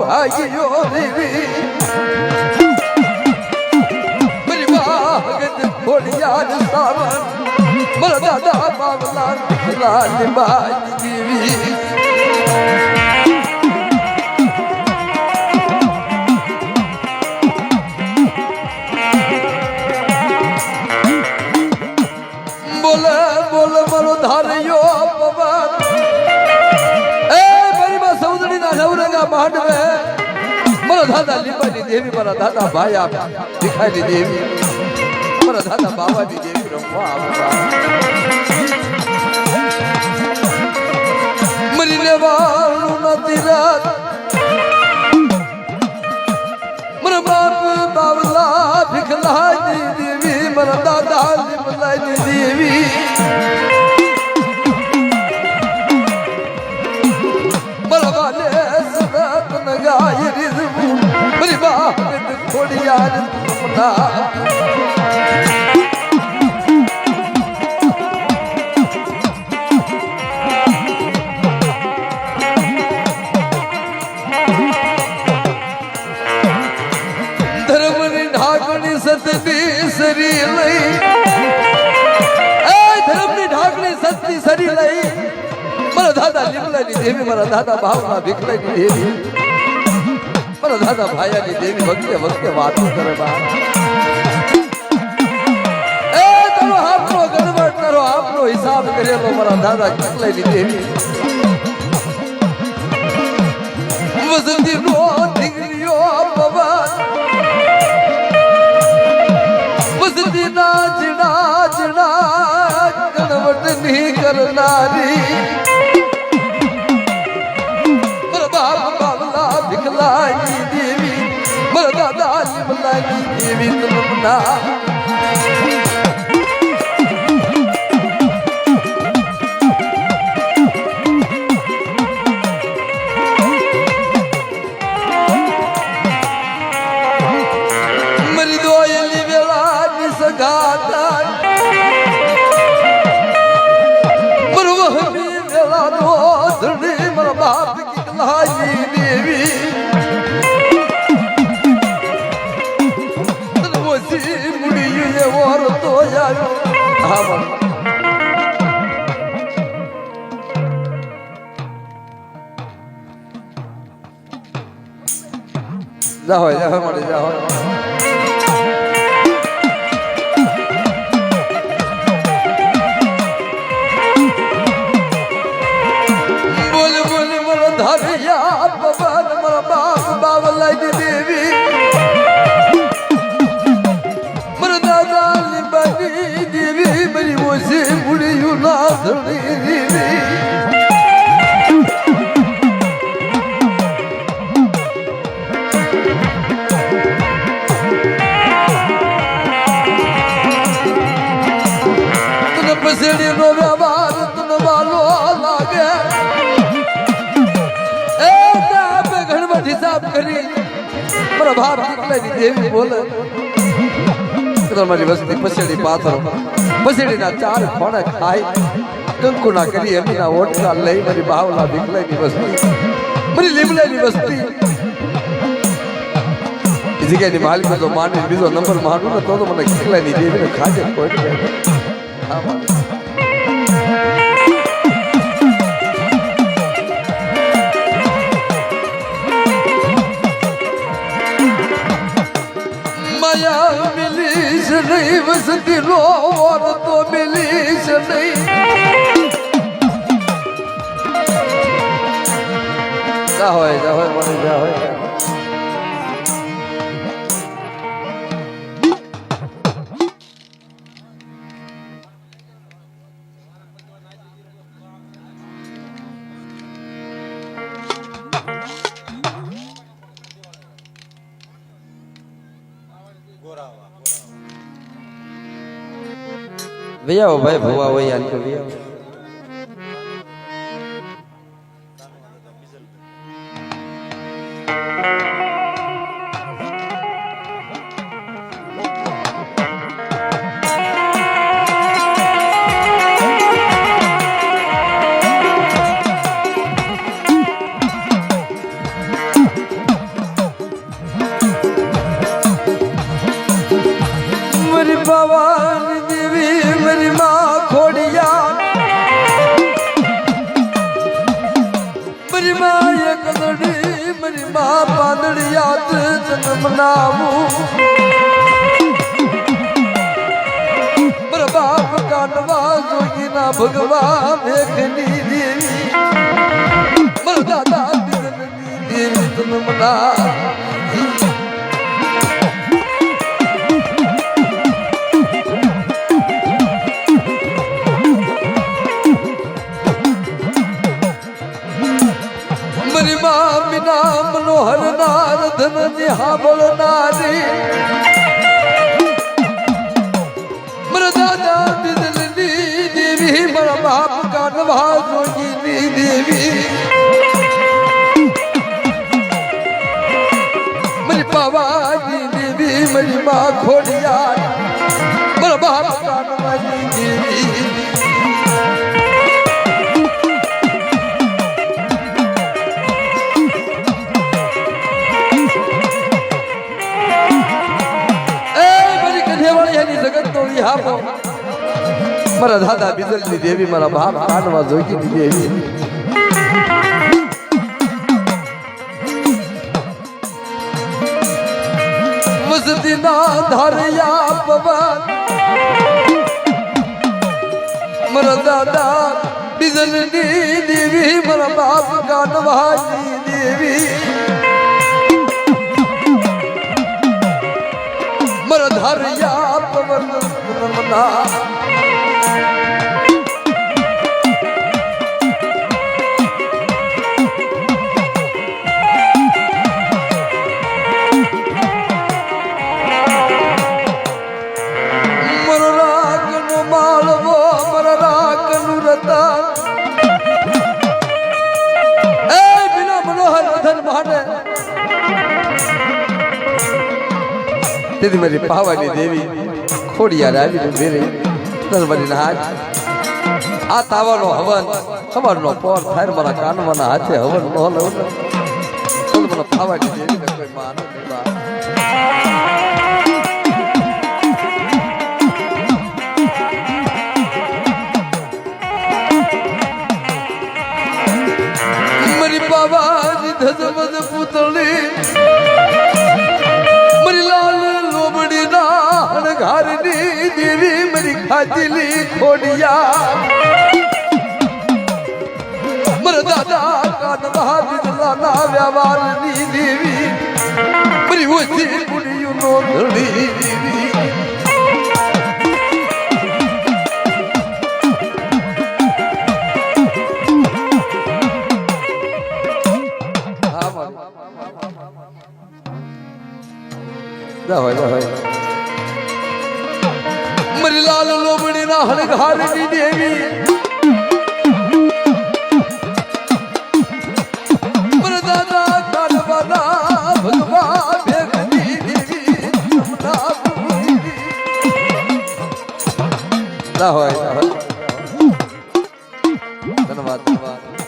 ભાગ્યો દેવી મરી ભાગત ખોડિયાર સાવન મર દાદા બાબલા લાલ બાઈ બોલે બોલે મારો ધાર્યો પવન એ મારી માં સૌદડી ના નવરંગા માંડવે મારા દાદા લીંબાની દેવી મારા દાદા ભાઈ આપ ભીખાની દેવી મારા દાદા બાવાની દેવી રમવા આવતા લીમલાની દેવી મારા દાદા ભાવના ભીખલાની દેવી મારા દાદા ભાયાની દેવી વખતે વખતે વાતો કરે બા. એ તારો આપનો ગણવટ તારો આપનો હિસાબ કરેલો મારા દાદા ભીખલાની દેવી વસંતી નો ઢીંગલીઓ પવન વસતી નાચના ગણવટની કરનારી. મારા દાદા લીમલાની દેવી રતો આવ્યો જા હોય જાઓ જાઓ મળે જાઓ બોલ કરી. બાપ દીકરાની દેવી બોલે. તમારી વસ્તી પસેડી પાથરો. પસેડીના ચાર ખોણે ખાઈ. કંકુના કરી એમના ઓટલા લઈ મારી બાવલા દીકરાની વસ્તી. મારી લીમડાની વસ્તી. જગ્યાની માલિક તો માની બીજો નંબર માનું ને તો મને ખીખલાની દેવીને ખાજે કોઈ હા માયા મિલી છે નહીં વસતી નો ઓર તો મિલી છે હોય, જા હોય, મને જા હોય. ભૈયા ભાઈ ભુવા હોય યાર તો મારી માં પાંદડી યાદ જન્મ નાવું બાપ કાનવા જોગીના ભગવાન મેઘની દેવી. દાદા દેવી જન્મ ના મનોહર નાર ધન નિહાબળ નારી મારા દાદા બિદલની દેવી, મારા બાપ કાનવા જોગીની દેવી. મારી પાવાની દેવી, મારી મા ખોડિયાર. મારા બાપ કાનવાની દેવી. એની જગતનો વિહાપો મારા દાદા બિદલની દેવી મારા બાપ કાનવા જોગીની દેવી. મસ્તીના ધારિયા પવન. મારા દાદા બિદલની દેવી મારા બાપ કાનવાની દેવી. મારા ધારિયા પવન તેથી મારી પાવાની દેવી ખોડિયાર આવી મેરે નરમરીના હાથ. આ તાવાનો હવન ખબરનો પોર થાય મારા કાનવાના હાથે હવન નો હલવ તો પાવાની દેવી કોઈ માનો નહીં ખાચીલી ખોડિયા મારા દાદા કાનવા બિદલા ના વ્યવહારની દેવી ઓછી કુડીયુનો ધણી જા હોય મારી લાલ લોબડી ના હણઘારની દેવી હોય. ધન્યવાદ ધન્યવાદ.